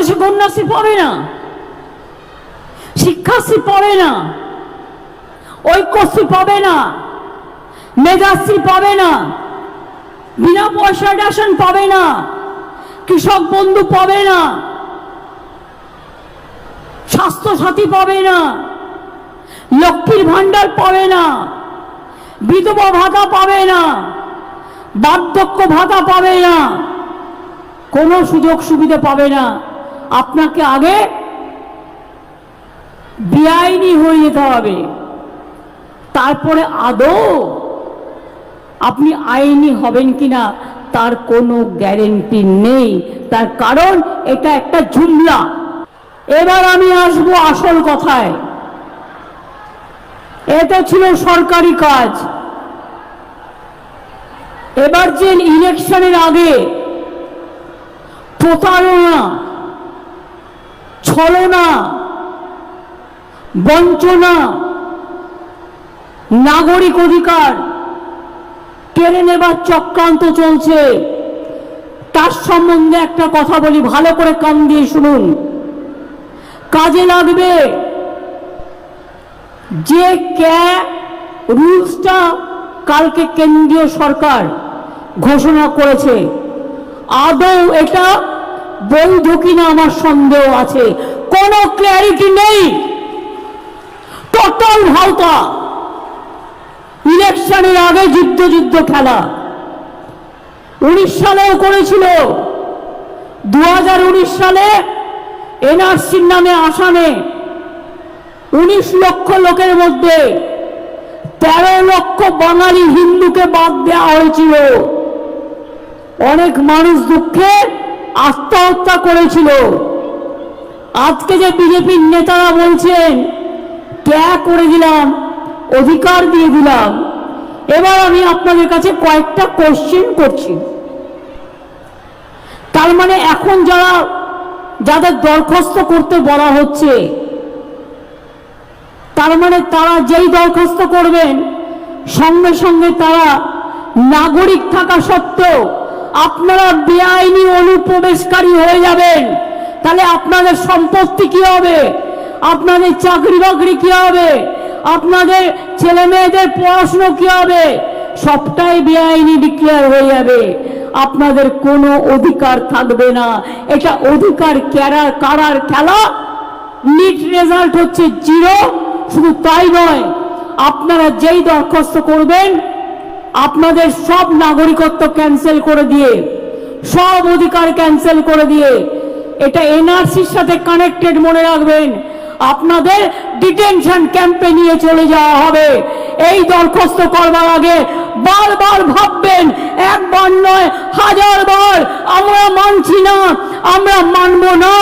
বাংলাদেশে কন্যাশ্রী পাবে না, শিক্ষাশ্রী পাবে না, ঐক্যশ্রী পাবে না, মেধাশ্রী পাবে না, বিনা পয়সা রেশন পাবে না, কৃষক বন্ধু পাবে না স্বাস্থ্য সাথী পাবে না, লক্ষ্মীর ভাণ্ডার পাবে না, বিধবা ভাতা পাবে না, বার্ধক্য ভাতা পাবে না, কোনো সুযোগ সুবিধা পাবে না। আপনাকে আগে বেআইনি হয়ে যেতে হবে। তারপরে আদৌ আপনি আইনি হবেন কিনা তার কোনো গ্যারেন্টি নেই। তার কারণ এটা একটা ঝুমলা। এবার আমি আসব আসল কথায়। এটা ছিল সরকারি কাজ। এবার যে ইলেকশনের আগে প্রতারণা ছলনা বঞ্চনা, নাগরিক অধিকার কেড়ে নেবার চক্রান্ত চলছে। তার সম্বন্ধে একটা কথা বলি, ভালো করে কান দিয়ে শুনুন। কাজে লাগবে যে ক্যা রুলসটা কালকে কেন্দ্রীয় সরকার ঘোষণা করেছে। আদৌ এটা বৈধ কিনা আমার সন্দেহ আছে। কোনো ক্ল্যারিটি নেই। টোটাল ভাওতা। ইলেকশনের আগে যুদ্ধ যুদ্ধ, খেলা। উনিশ সালেও করেছিল। দুহাজার উনিশ সালে এনআরসির নামে আসামে উনিশ লক্ষ লোকের মধ্যে তেরো লক্ষ বাঙালি হিন্দুকে বাদ দেওয়া হয়েছিল। অনেক মানুষ দুঃখে আত্মহত্যা করেছিল। আজকে যে বিজেপির নেতারা বলছেন, ক্যা করে দিলাম? অধিকার দিয়ে দিলাম? এবার আমি আপনাদের কাছে কয়েকটা কোশ্চেন করছি। তার মানে এখন যারা, যাদের দরখাস্ত করতে বলা হচ্ছে, তার মানে তারা যেই দরখাস্ত করবেন, সঙ্গে সঙ্গে তারা নাগরিক থাকা সত্ত্বেও আপনারা বেআইনি অনুপ্রবেশকারী হয়ে যাবেন। তাহলে আপনাদের সম্পত্তি কি হবে? আপনাদের চাকরি বাকরি কি হবে? আপনাদের ছেলে মেয়েদের পড়াশুনো কি হবে? সবটাই বেআইনি ডিক্লেয়ার হয়ে যাবে। আপনাদের কোনো অধিকার থাকবে না। এটা অধিকার ক্যারার কারার খেলা। নিট রেজাল্ট হচ্ছে জিরো। শুধু তাই নয়, আপনারা যেই দরখাস্ত করবেন আপনাদের সব নাগরিকত্ব ক্যান্সেল করে দিয়ে, সব অধিকার ক্যান্সেল করে দিয়ে, এটা এনআরসির সাথে কানেক্টেড মনে রাখবেন, আপনাদের ডিটেনশন ক্যাম্পে নিয়ে চলে যাওয়া হবে। এই দরখাস্ত করবার আগে বারবার ভাববেন, একবার নয় হাজার বার আমরা মানছি না, আমরা মানব না।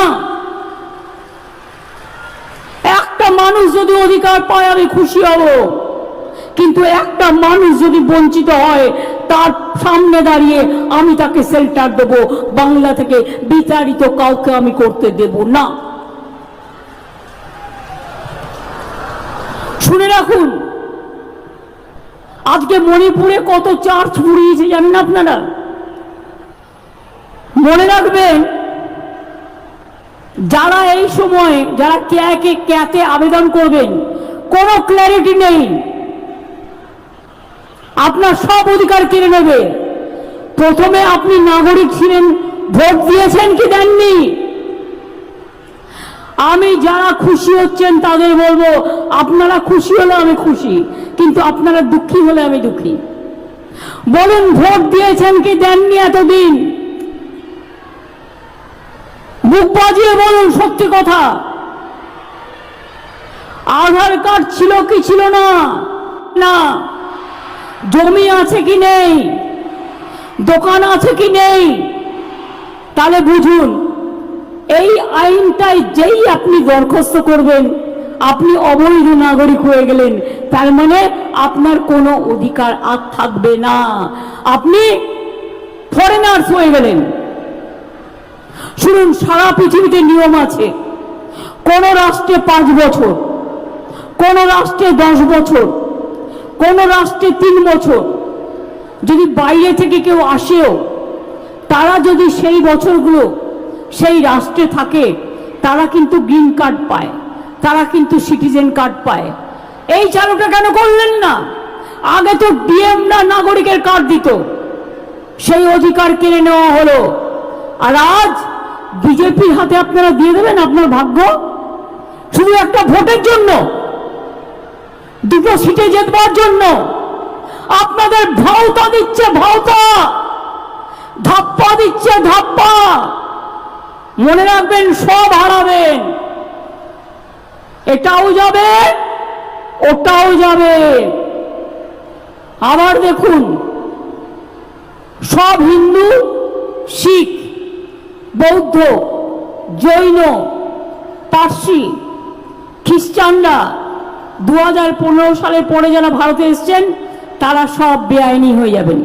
একটা মানুষ যদি অধিকার পায়, আমি খুশি হব। কিন্তু একটা মানুষ যদি বঞ্চিত হয়, তার সামনে দাঁড়িয়ে আমি তাকে সেল্টার দেব। বাংলা থেকে বিতাড়িত কাউকে আমি করতে দেব না। শুনে রাখুন, আজকে মণিপুরে কত চার্চ পুড়িয়েছে জানেন আপনারা? মনে রাখবেন, যারা এই সময়, যারা ক্যাকে ক্যাতে আবেদন করবেন, কোনো ক্ল্যারিটি নেই। আপনার সব অধিকার কেড়ে নেবে। প্রথমে আপনি নাগরিক ছিলেন, ভোট দিয়েছেন কি দেননি? আমি যারা খুশি হচ্ছেন তাদের বলব, আপনারা খুশি হলে আমি খুশি, কিন্তু আপনারা দুঃখী হলে আমি দুঃখী। বলুন, ভোট দিয়েছেন কি দেননি এতদিন? বুক বাজিয়ে বলুন, সত্যি কথা। আধার কার্ড ছিল কি ছিল না? না। জমি আছে কি নেই? দোকান আছে কি নেই? তাহলে বুঝুন, এই আইনটাই যেই আপনি দরখাস্ত করবেন, আপনি অবৈধ নাগরিক হয়ে গেলেন, তার মানে আপনার কোনো অধিকার আর থাকবে না। আপনি ফরেনার্স হয়ে গেলেন। শুনুন, সারা পৃথিবীতে নিয়ম আছে। কোন রাষ্ট্রে পাঁচ বছর, কোন রাষ্ট্রে দশ বছর কোন রাষ্ট্রে তিন বছর, যদি বাইরে থেকে কেউ আসেও, তারা যদি সেই বছরগুলো সেই রাষ্ট্রে থাকে, তারা কিন্তু গ্রিন কার্ড পায়, তারা কিন্তু সিটিজেন কার্ড পায়। এই চালুটা কেন করলেন না? আগে তো ডিএম না নাগরিকের কার্ড দিত। সেই অধিকার কেড়ে নেওয়া হলো। আর আজ বিজেপির হাতে আপনারা দিয়ে দেবেন আপনার ভাগ্য? শুধু একটা ভোটের জন্য। দুটো সিটে জেতবার জন্য। আপনাদের ভাওতা দিচ্ছে ভাওতা ধাপ্পা দিচ্ছে ধাপ্পা। মনে রাখবেন, সব হারাবেন। এটাও যাবে, ওটাও যাবে। আবার দেখুন, সব হিন্দু, শিখ, বৌদ্ধ, জৈন, পার্সি, খ্রিস্টানরা দু হাজার পনেরো সালের পরে যারা ভারতে এসছেন, তারা সব বেআইনি হয়ে যাবেন।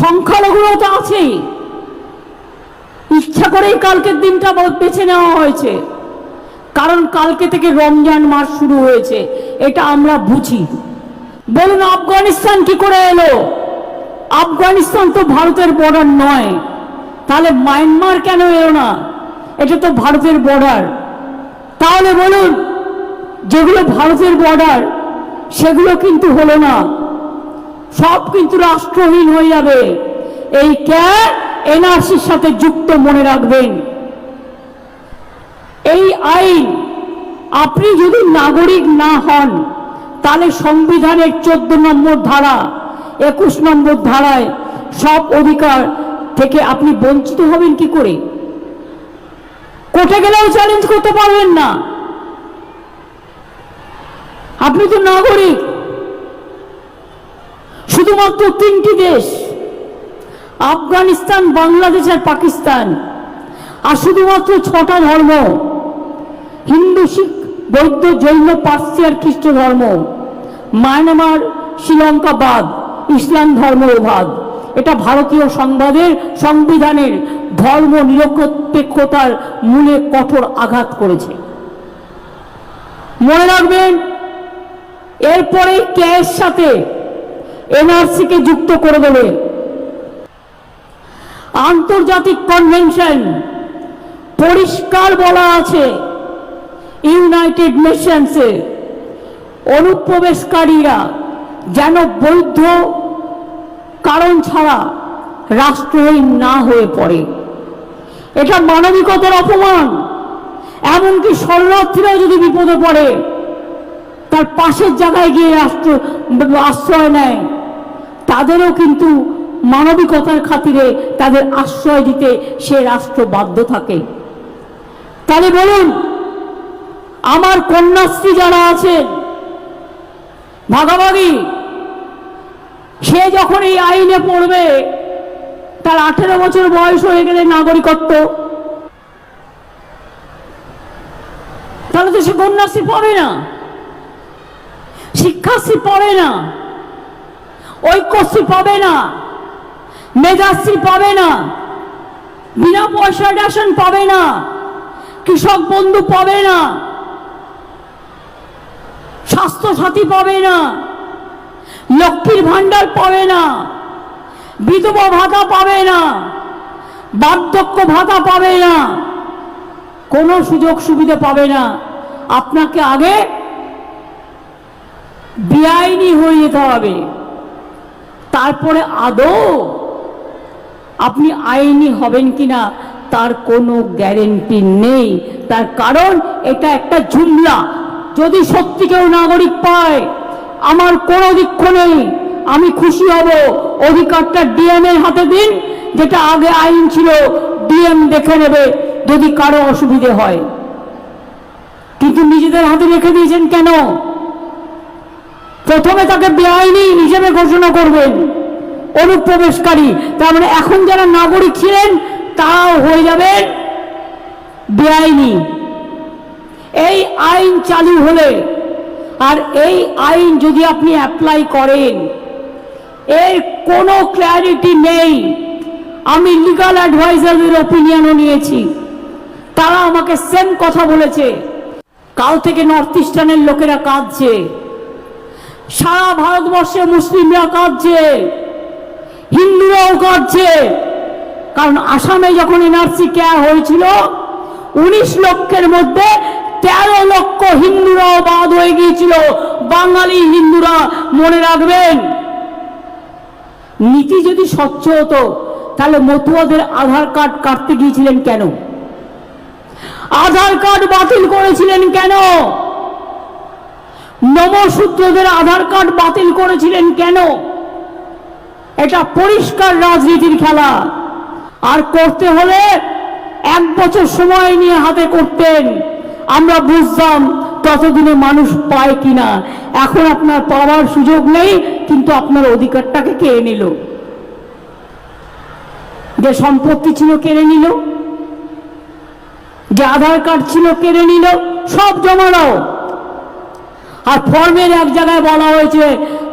সংখ্যালঘুরাও তো আছেই। ইচ্ছা করেই কালকের দিনটা বেছে নেওয়া হয়েছে। কারণ কালকে থেকে রমজান মাস শুরু হয়েছে, এটা আমরা বুঝি। বলুন, আফগানিস্তান কি করে এলো? আফগানিস্তান তো ভারতের বর্ডার নয়। তাহলে মায়ানমার কেন এলো না? এটা তো ভারতের বর্ডার তাহলে বলুন, যেগুলো ভারতের বর্ডার সেগুলো কিন্তু হলো না। সব কিন্তু রাষ্ট্রহীন হয়ে যাবে। এই ক্যা এনআরসির সাথে যুক্ত মনে রাখবেন। এই আইন, আপনি যদি নাগরিক না হন, তাহলে সংবিধানের চোদ্দ নম্বর ধারা, একুশ নম্বর ধারায় সব অধিকার থেকে আপনি বঞ্চিত হবেন কি করে? কোর্টে গেলেও চ্যালেঞ্জ করতে পারবেন না। আপনি তো নাগরিক। শুধুমাত্র তিনটি দেশ, আফগানিস্তান, বাংলাদেশ আর পাকিস্তান। আর শুধুমাত্র ছটা ধর্ম, হিন্দু, শিখ, বৌদ্ধ, জৈন, পার্সি আর খ্রিস্ট ধর্ম। মায়ানমার, শ্রীলঙ্কা বাদ, ইসলাম ধর্ম বাদ। এটা ভারতীয় সংবাদের, সংবিধানের ধর্ম নিরপেক্ষতার মূলে কঠোর আঘাত করেছে। মনে রাখবেন, এরপরে ক্যাশ সাথে এনআরসি কে যুক্ত করে দেবে। আন্তর্জাতিক কনভেনশন পরিষ্কার বলা আছে, ইউনাইটেড নেশনসে অনুপ্রবেশকারীরা যেন বৈধ কারণ ছাড়া রাষ্ট্রহীন না হয়ে পড়ে। এটা মানবিকতার অপমান। এমনকি শরণার্থীরাও যদি বিপদে পড়ে, তার পাশের জায়গায় গিয়ে রাষ্ট্র আশ্রয় নেয়, তাদেরও কিন্তু মানবিকতার খাতিরে তাদের আশ্রয় দিতে সে রাষ্ট্র বাধ্য থাকে। তাহলে বলুন, আমার কন্যাশ্রী যারা আছেন, ভাগাভাগি সে যখন এই আইনে পড়বে, তার আঠেরো বছর বয়স হয়ে গেলে নাগরিকত্ব। তাহলে তো সে কন্যাশ্রী পাবে না। শিক্ষাশ্রী পাবে না। ঐক্যশ্রী পাবে না। মেধাশ্রী পাবে না। বিনা পয়সা রেশন পাবে না। কৃষক বন্ধু পাবে না। স্বাস্থ্য সাথী পাবে না। লক্ষ্মীর ভাণ্ডার পাবে না, বিধবা ভাতা পাবে না, বার্ধক্য ভাতা পাবে না, কোনো সুযোগ সুবিধা পাবে না। আপনাকে আগে বেআইনি হয়ে যেতে হবে। তারপরে আদৌ আপনি আইনি হবেন কিনা তার কোনো গ্যারেন্টি নেই। তার কারণ এটা একটা ঝুমলা। যদি সত্যি কেউ নাগরিক পায় আমার কোনো দুঃখ নেই। আমি খুশি হব। অধিকারটা ডিএম এর হাতে দিন, যেটা আগে আইন ছিল ডিএম দেখে নেবে যদি কারও অসুবিধে হয়। কিন্তু নিজেদের হাতে রেখে দিয়েছেন কেন? প্রথমে তাকে বেআইনি হিসেবে ঘোষণা করবেন। অনুপ্রবেশকারী। তার মানে এখন যারা নাগরিক ছিলেন, তারাও হয়ে যাবেন বেআইনি। এই আইন চালু হলে আর এই আইন যদি আপনি অ্যাপ্লাই করেন, এর কোনো ক্ল্যারিটি নেই। আমি লিগাল অ্যাডভাইজারদের ওপিনিয়নও নিয়েছি। তারা আমাকে সেম কথা বলেছে। কাল থেকে নর্থ ইস্টার্নের লোকেরা কাঁদছে। সারা ভারতবর্ষে মুসলিমরা কাঁদছে। হিন্দুরাও কাঁদছে। কারণ আসামে যখন এনআরসি কেয়া হয়েছিল, উনিশ লক্ষের মধ্যে তেরো লক্ষ হিন্দুরাও বাদ হয়ে গিয়েছিল। বাঙালি হিন্দুরা মনে রাখবেন, নীতি যদি স্বচ্ছ হতো, তাহলে মতুয়াদের আধার কার্ড কাটতে গিয়েছিলেন কেন? আধার কার্ড বাতিল করেছিলেন কেন? নবসূত্রদের আধার কার্ড বাতিল করেছিলেন কেন? এটা পরিষ্কার রাজনীতির খেলা। আর করতে হলে এক বছর সময় নিয়ে হাতে করতেন। আমরা বুঝতাম ততদিনে মানুষ পায় কিনা। এখন আপনার পাওয়ার সুযোগ নেই, কিন্তু আপনার অধিকারটাকে কেড়ে নিল। যে সম্পত্তি ছিল কেড়ে নিল। যে আধার কার্ড ছিল কেড়ে নিল। সব জমা দাও। আর ফর্মের এক জায়গায় বলা হয়েছে,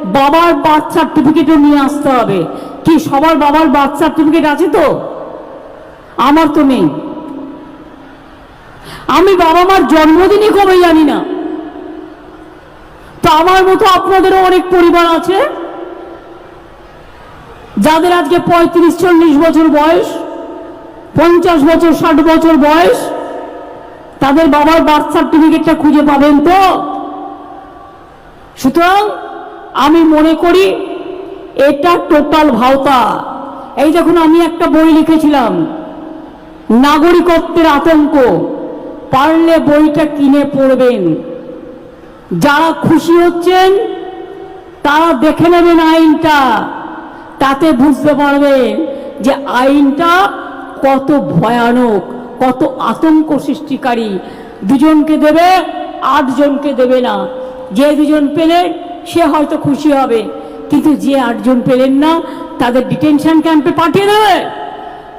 বাবার বার্থ সার্টিফিকেটও নিয়ে আসতে হবে। কি সবার বাবার বার্থ সার্টিফিকেট আছে তো? আমার তো নেই। আমি বাবা মার জন্মদিনই কবে জানি না। তো আমার মতো আপনাদেরও অনেক পরিবার আছে, যাদের আজকে পঁয়ত্রিশ, চল্লিশ বছর বয়স, পঞ্চাশ বছর, ষাট বছর বয়স, তাদের বাবার বার্থ সার্টিফিকেটটা খুঁজে পাবেন তো? সুতরাং আমি মনে করি এটা টোটাল ভাওতা। এই দেখুন, আমি একটা বই লিখেছিলাম, নাগরিকত্বের আতঙ্ক। পারলে বইটা কিনে পড়বেন। যারা খুশি হচ্ছেন, তারা দেখে নেবেন আইনটা। তাতে বুঝতে পারবেন যে আইনটা কত ভয়ানক, কত আতঙ্ক সৃষ্টিকারী। দুজনকে দেবে, আটজনকে দেবে না। যে দুজন পেলেন, সে হয়তো খুশি হবে। কিন্তু যে আটজন পেলেন না, তাদের ডিটেনশন ক্যাম্পে পাঠিয়ে দেবে।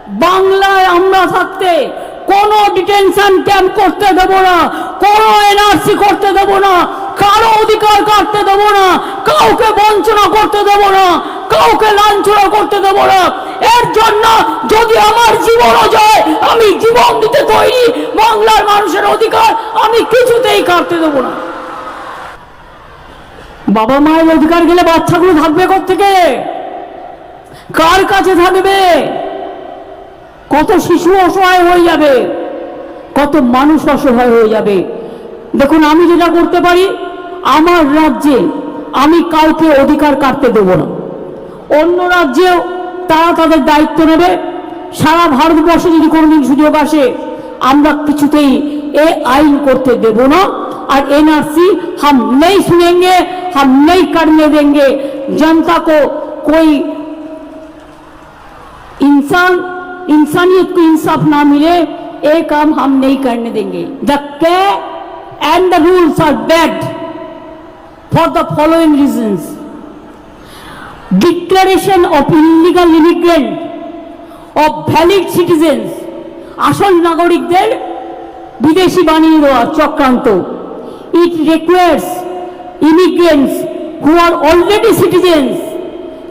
বাংলায় আমরা থাকতে কোনো ডিটেনশন ক্যাম্প করতে দেব না, কোনো এনআরসি করতে দেব না, কারও অধিকার কাটতে দেব না, কাউকে বঞ্চনা করতে দেব না, কাউকে লাঞ্ছনা করতে দেব না। এর জন্য যদি আমার জীবনও যায় আমি জীবন দিতে তৈরি বাংলার মানুষের অধিকার, আমি কিছুতেই কাটতে দেব না। বাবা মায়ের অধিকার গেলে বাচ্চাগুলো থাকবে থেকে কার কাছে থাকবে? কত শিশু অসহায় হয়ে যাবে কত মানুষ অসহায় হয়ে যাবে দেখুন আমি যেটা করতে পারি আমার রাজ্যে আমি কাউকে অধিকার কাটতে দেব না অন্য রাজ্যেও তারা তাদের দায়িত্ব নেবে সারা ভারতবর্ষে যদি কোনোদিন সুযোগ আসে আমরা কিছুতেই এ আইন করতে দেব না और एनआरसी हम नहीं सुनेंगे हम नहीं करने देंगे जनता को कोई इंसान इंसानियत को इंसाफ ना मिले ये काम हम नहीं करने देंगे द के and the rules are bad for the following reasons declaration of illegal immigrant of valid citizens আসল নাগরিকদের বিদেশি বানিয়ে দেওয়া চক্রান্ত it requires immigrants who are already citizens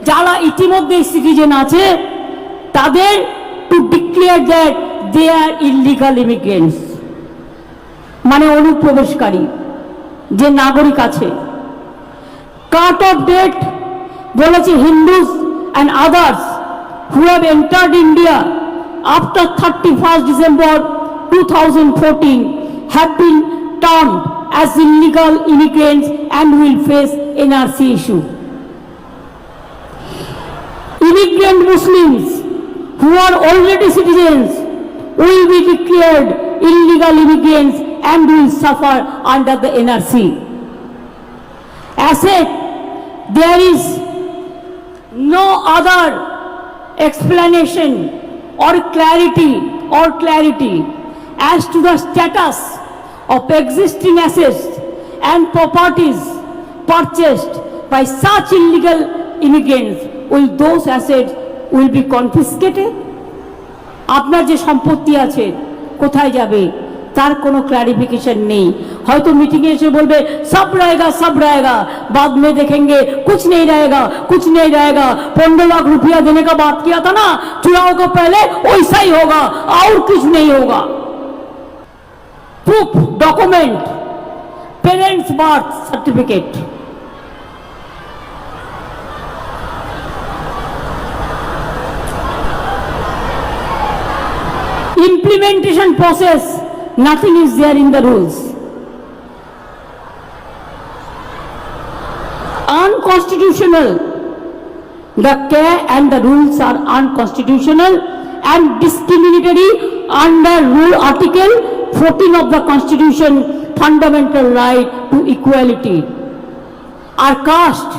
যারা ইতিমধ্যে সিটিজেন আছে তাদের to declare that they are illegal immigrants মানে অনুপ্রবেশকারী যে নাগরিক আছে। কাট অফ ডেট বলেছে Hindus and others who have entered India after thirty first December two thousand fourteen have been turn as illegal immigrants and will face NRC issue immigrant Muslims who are already citizens will be declared illegal immigrants and will suffer under the NRC. As said, there is no other explanation or clarity or clarity as to the status of existing assets and properties purchased by such illegal immigrants. Will those assets will be confiscated? আপনার যে সম্পত্তি আছে, কোথায় যাবে? তার কোনো clarification নেই। হয়তো মিটিংয়ে এসে বলবে, সব রায়গা সব রায়গা। বাদ মে দেখেঙ্গে, কুছ নেই রায়গা, কুছ নেই রায়গা। পনেরো লাখ রুপিয়া দেনে কা বাত কিয়া থা না? চুরাও কো পেলে, ওইসাই হোগা আর কিছু নেই হোগা। Proof document parents birth certificate implementation process, nothing is there in the rules. Unconstitutional. The care and the rules are unconstitutional and discriminatory under rule article 14 of the constitution fundamental right to equality. আর caste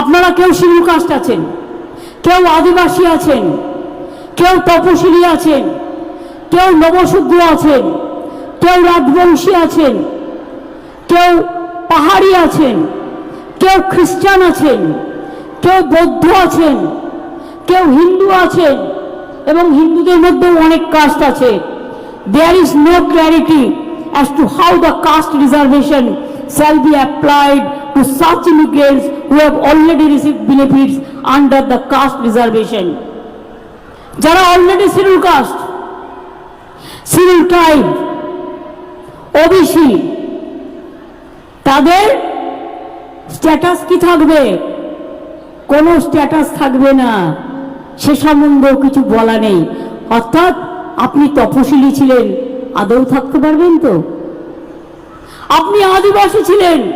আপনারা কেউ schedule caste আছেন কেউ আদিবাসী আছেন কেউ তপশিলি আছেন, কেউ নবশূদ্র আছেন, কেউ রাজবংশী আছেন, কেউ পাহাড়ি আছেন, কেউ খ্রিস্টান আছেন, কেউ বৌদ্ধ আছেন, কেউ হিন্দু আছেন এবং হিন্দুদের মধ্যেও অনেক কাস্ট আছে there is no clarity as to how the caste reservation shall be applied to such immigrants who have already received benefits under the caste reservation. যারা already schedule caste schedule tribe OBC তাদের status কি থাকবে? কোনো status থাকবে না। সে সম্বন্ধেও কিছু বলা নেই। অর্থাৎ আপনি তপশিলি ছিলেন, আদৌ থাকতে পারবেন তো? আপনি আদিবাসী ছিলেন,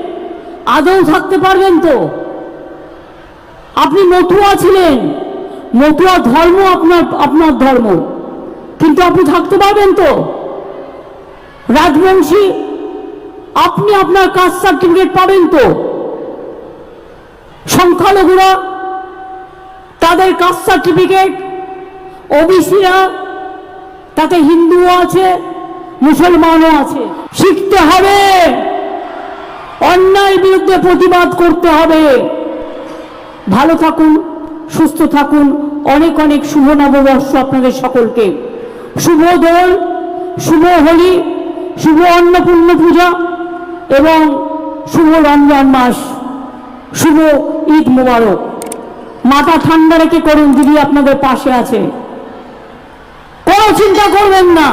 আদৌ থাকতে পারবেন তো? আপনি মতুয়া ছিলেন মতুয়া ধর্ম আপনার আপনার ধর্ম। কিন্তু আপনি থাকতে পারবেন তো? রাজবংশী, আপনি আপনার কাস্ট সার্টিফিকেট পাবেন তো? সংখ্যালঘুরা, তাদের কাস্ট সার্টিফিকেট ওবিসিরা, তাতে হিন্দুও আছে, মুসলমানও আছে। শিখতে হবে। অন্যায় বিরুদ্ধে প্রতিবাদ করতে হবে। ভালো থাকুন, সুস্থ থাকুন। অনেক অনেক শুভ নববর্ষ আপনাদের সকলকে। শুভ দোল, শুভ হোলি, শুভ অন্নপূর্ণ পূজা এবং শুভ রমজান মাস। শুভ ঈদ মোবারক। মাথা ঠান্ডা রেখে করুন দিদি আপনাদের পাশে আছে কোনো চিন্তা করবেন না।